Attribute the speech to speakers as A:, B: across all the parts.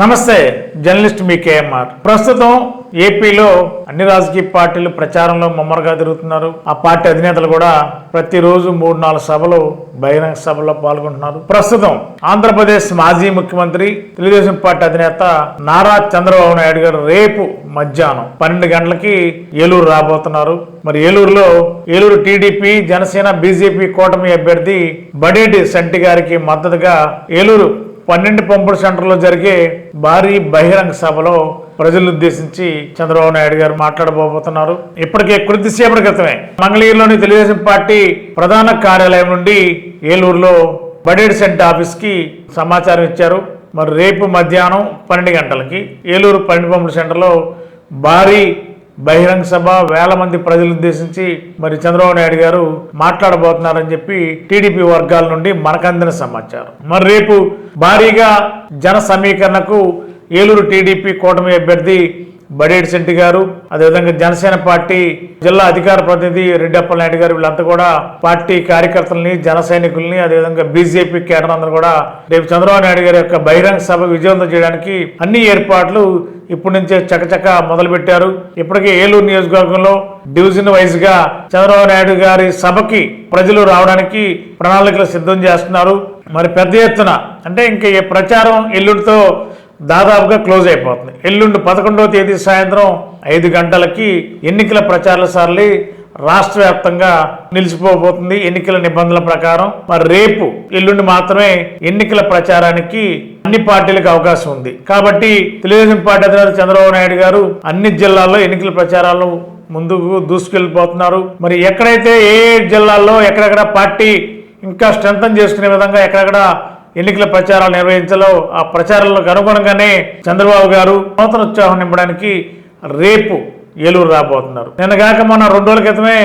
A: నమస్తే జర్నలిస్ట్ మీ కేఎంఆర్ ప్రస్తుతం ఏపీలో అన్ని రాజకీయ పార్టీలు ప్రచారంలో ముమ్మరగా తిరుగుతున్నారు ఆ పార్టీ అధినేతలు కూడా ప్రతిరోజు మూడు నాలుగు సభలు బహిరంగ సభల్లో పాల్గొంటున్నారు ప్రస్తుతం ఆంధ్రప్రదేశ్ మాజీ ముఖ్యమంత్రి తెలుగుదేశం పార్టీ అధినేత నారా చంద్రబాబు నాయుడు గారు రేపు మధ్యాహ్నం పన్నెండు గంటలకి ఏలూరు రాబోతున్నారు మరి ఏలూరులో ఏలూరు టీడీపీ జనసేన బీజేపీ కూటమి అభ్యర్థి బడేటి శెట్టి గారికి మద్దతుగా ఏలూరు పన్నెండు పంపుడు సెంటర్లో జరిగే భారీ బహిరంగ సభలో ప్రజలను ఉద్దేశించి చంద్రబాబు నాయుడు గారు మాట్లాడబోతున్నారు ఇప్పటికే కొద్దిసేపటి క్రితమే మంగళగిరిలోని తెలుగుదేశం పార్టీ ప్రధాన కార్యాలయం నుండి ఏలూరులో బడేడ్ సెంటర్ ఆఫీస్కి సమాచారం ఇచ్చారు మరి రేపు మధ్యాహ్నం పన్నెండు గంటలకి ఏలూరు పన్నెండు పంపుడు సెంటర్లో భారీ బహిరంగ సభ వేల మంది ప్రజలు ఉద్దేశించి మరి చంద్రబాబు నాయుడు గారు మాట్లాడబోతున్నారని చెప్పి టీడీపీ వర్గాల నుండి మనకందిన సమాచారం మరి రేపు భారీగా జన సమీకరణకు ఏలూరు టీడీపీ కూటమి అభ్యర్థి బడేటి శెట్టి గారు అదేవిధంగా జనసేన పార్టీ జిల్లా అధికార ప్రతినిధి రెడ్డప్పల నాయుడు గారు వీళ్ళంతా కూడా పార్టీ కార్యకర్తలని జన సైనికుల్ని అదేవిధంగా బీజేపీ కేటర్ అందరూ కూడా రేపు చంద్రబాబు నాయుడు గారి యొక్క బహిరంగ సభ విజయవంతం చేయడానికి అన్ని ఏర్పాట్లు ఇప్పటి నుంచే చకచక మొదలుపెట్టారు ఇప్పటికే ఏలూరు నియోజకవర్గంలో డివిజన్ గా చంద్రబాబు నాయుడు గారి సభకి ప్రజలు రావడానికి ప్రణాళికలు సిద్ధం చేస్తున్నారు మరి పెద్ద ఎత్తున అంటే ఇంకా ఈ ప్రచారం ఎల్లుడితో దాదాపుగా క్లోజ్ అయిపోతుంది ఎల్లుండి పదకొండవ తేదీ సాయంత్రం ఐదు గంటలకి ఎన్నికల ప్రచారాల సార్లు రాష్ట్ర వ్యాప్తంగా నిలిచిపోబోతుంది ఎన్నికల నిబంధనల ప్రకారం మరి రేపు ఎల్లుండి మాత్రమే ఎన్నికల ప్రచారానికి అన్ని పార్టీలకు అవకాశం ఉంది కాబట్టి తెలుగుదేశం పార్టీ అధినేత చంద్రబాబు నాయుడు గారు అన్ని జిల్లాల్లో ఎన్నికల ప్రచారాలు ముందుకు దూసుకెళ్ళిపోతున్నారు మరి ఎక్కడైతే ఏ జిల్లాల్లో ఎక్కడెక్కడ పార్టీ ఇంకా స్ట్రెంగ్ చేసుకునే విధంగా ఎక్కడెక్కడ ఎన్నికల ప్రచారాలు నిర్వహించాలో ఆ ప్రచారాలకు అనుగుణంగానే చంద్రబాబు గారు నూతన ఉత్సాహం నింపడానికి రేపు ఏలూరు రాబోతున్నారు నిన్నగాక మొన్న రెండు రోజుల క్రితమే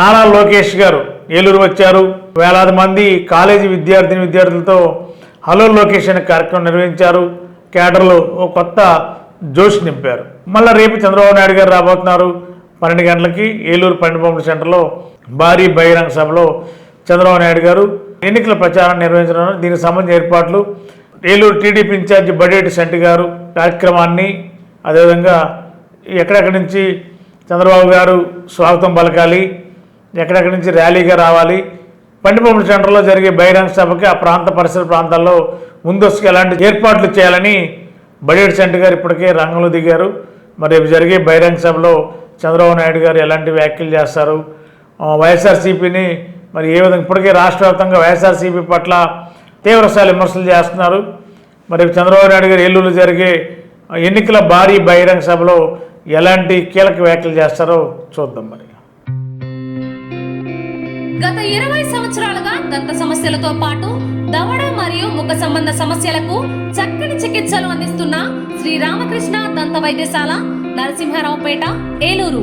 A: నారా లోకేష్ గారు ఏలూరు వచ్చారు వేలాది మంది కాలేజీ విద్యార్థిని విద్యార్థులతో హలో లోకేష్ అనే కార్యక్రమం నిర్వహించారు కేటర్లు ఓ కొత్త జోష్ నింపారు మళ్ళీ రేపు చంద్రబాబు నాయుడు గారు రాబోతున్నారు పన్నెండు గంటలకి ఏలూరు పంపిణీ సెంటర్లో భారీ బహిరంగ సభలో చంద్రబాబు నాయుడు గారు ఎన్నికల ప్రచారం నిర్వహించడం దీనికి సంబంధించిన ఏర్పాట్లు ఏలూరు టీడీపీ ఇన్ఛార్జి బడేటి సెంట్ గారు కార్యక్రమాన్ని అదేవిధంగా ఎక్కడెక్కడి నుంచి చంద్రబాబు గారు స్వాగతం పలకాలి ఎక్కడెక్కడి నుంచి ర్యాలీగా రావాలి పండిపంపుల సెంటర్లో జరిగే బహిరంగ సభకి ఆ ప్రాంత పరిసర ప్రాంతాల్లో ముందస్తుగా ఎలాంటి ఏర్పాట్లు చేయాలని బడేటి సెంట్ గారు ఇప్పటికే రంగంలో దిగారు మరి రేపు జరిగే బహిరంగ సభలో చంద్రబాబు నాయుడు గారు ఎలాంటి వ్యాఖ్యలు చేస్తారు వైఎస్ఆర్సీపీని మరి ఏ విధంగా ఇప్పటికే రాష్ట్ర వ్యాప్తంగా వైఎస్ఆర్సీపీ పట్ల తీవ్రస్థాయి విమర్శలు చేస్తున్నారు మరి చంద్రబాబు నాయుడు గారు ఏలూరులో జరిగే ఎన్నికల భారీ బహిరంగ సభలో ఎలాంటి కీలక వ్యాఖ్యలు చేస్తారో చూద్దాం మరి గత ఇరవై సంవత్సరాలుగా దంత సమస్యలతో పాటు దవడ మరియు ముఖ సంబంధ సమస్యలకు చక్కని చికిత్సలు అందిస్తున్న శ్రీ రామకృష్ణ దంత వైద్యశాల నరసింహారావుపేట ఏలూరు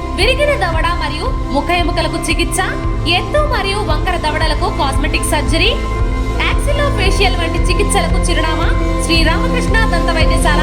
A: విరిగిన దవడ మరియు ముఖ ఎముకలకు చికిత్స ఎత్తు మరియు వంకర దవడలకు కాస్మెటిక్ సర్జరీ యాక్సిలో ఫేషియల్ వంటి చికిత్సలకు చిరునామా శ్రీ రామకృష్ణ దంత వైద్యశాల